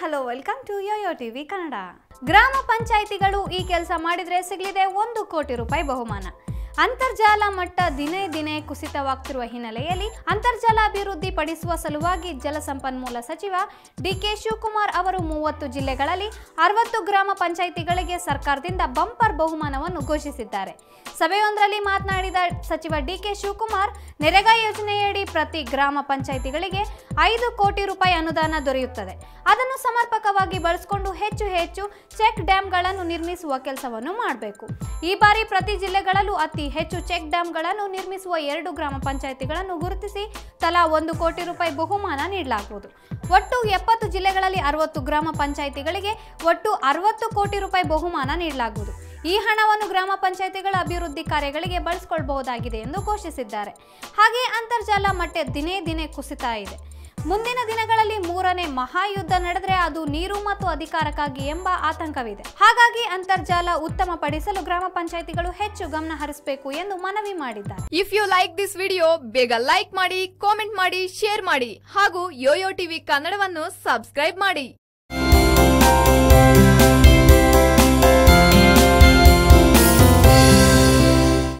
Hello welcome to YoYo TV Kannada. ಗ್ರಾಮ ಪಂಚಾಯಿತಿಗಳು ಈ ಕೆಲಸ ಮಾಡಿದರೆ ಸಿಗಲಿದೆ ಒಂದು ಕೋಟಿ ರೂಪಾಯಿ ಬಹುಮಾನ. ಅಂತರ್ಜಾಲ ಮಟ್ಟ ದಿನೇ ದಿನೇ ಕುಸಿತವಾಗ್ತಿರುವ ಹಿನ್ನೆಲೆಯಲ್ಲಿ ಅಂತರ್ಜಾಲ ಅಭಿವೃದ್ಧಿ ಪಡಿಸುವ ಸಲುವಾಗಿ ಜಲಸಂಪನ್ಮೂಲ ಸಚಿವ ಡಿಕೆ ಶಿವಕುಮಾರ್ ಅವರು ಮೂವತ್ತು ಜಿಲ್ಲೆಗಳಲ್ಲಿ ಅರವತ್ತು ಗ್ರಾಮ ಪಂಚಾಯಿತಿಗಳಿಗೆ ಸರ್ಕಾರದಿಂದ ಬಂಪರ್ ಬಹುಮಾನವನ್ನು ಘೋಷಿಸಿದ್ದಾರೆ. ಸಭೆಯೊಂದರಲ್ಲಿ ಮಾತನಾಡಿದ ಸಚಿವ ಡಿಕೆ ಶಿವಕುಮಾರ್, ನೆರೆಗಾ ಯೋಜನೆಯಡಿ ಪ್ರತಿ ಗ್ರಾಮ ಪಂಚಾಯಿತಿಗಳಿಗೆ ಐದು ಕೋಟಿ ರೂಪಾಯಿ ಅನುದಾನ ದೊರೆಯುತ್ತದೆ. ಅದನ್ನು ಸಮರ್ಪಕವಾಗಿ ಬಳಸಿಕೊಂಡು ಹೆಚ್ಚು ಹೆಚ್ಚು ಚೆಕ್ ಡ್ಯಾಂಗಳನ್ನು ನಿರ್ಮಿಸುವ ಕೆಲಸವನ್ನು ಮಾಡಬೇಕು. ಈ ಬಾರಿ ಪ್ರತಿ ಜಿಲ್ಲೆಗಳಲ್ಲೂ ಅತಿ ಹೆಚ್ಚು ಚೆಕ್ ಡ್ಯಾಂಗಳನ್ನು ನಿರ್ಮಿಸುವ ಎರಡು ಗ್ರಾಮ ಪಂಚಾಯಿತಿಗಳನ್ನು ಗುರುತಿಸಿ ತಲಾ ಒಂದು ಕೋಟಿ ರೂಪಾಯಿ ಬಹುಮಾನ ನೀಡಲಾಗುವುದು. ಒಟ್ಟು ಎಪ್ಪತ್ತು ಜಿಲ್ಲೆಗಳಲ್ಲಿ ಅರವತ್ತು ಗ್ರಾಮ ಪಂಚಾಯಿತಿಗಳಿಗೆ ಒಟ್ಟು ಅರವತ್ತು ಕೋಟಿ ರೂಪಾಯಿ ಬಹುಮಾನ ನೀಡಲಾಗುವುದು. ಈ ಹಣವನ್ನು ಗ್ರಾಮ ಪಂಚಾಯಿತಿಗಳ ಅಭಿವೃದ್ಧಿ ಕಾರ್ಯಗಳಿಗೆ ಬಳಸಿಕೊಳ್ಳಬಹುದಾಗಿದೆ ಎಂದು ಘೋಷಿಸಿದ್ದಾರೆ. ಹಾಗೆ ಅಂತರ್ಜಾಲ ಮಟ್ಟ ದಿನೇ ದಿನೇ ಕುಸಿತಾ ಇದೆ. ಮುಂದಿನ ದಿನಗಳಲ್ಲಿ ಮೂರನೇ ಮಹಾಯುದ್ಧ ನಡೆದರೆ ಅದು ನೀರು ಮತ್ತು ಅಧಿಕಾರಕ್ಕಾಗಿ ಎಂಬ ಆತಂಕವಿದೆ. ಹಾಗಾಗಿ ಅಂತರ್ಜಾಲ ಉತ್ತಮಪಡಿಸಲು ಗ್ರಾಮ ಪಂಚಾಯಿತಿಗಳು ಹೆಚ್ಚು ಗಮನ ಹರಿಸಬೇಕು ಎಂದು ಮನವಿ ಮಾಡಿದ್ದಾರೆ. If you like this video ಬೇಗ ಲೈಕ್ ಮಾಡಿ ಕಾಮೆಂಟ್ ಮಾಡಿ ಶೇರ್ ಮಾಡಿ ಹಾಗೂ ಯೋಯೋ ಟಿವಿ ಕನ್ನಡವನ್ನು ಸಬ್ಸ್ಕ್ರೈಬ್ ಮಾಡಿ.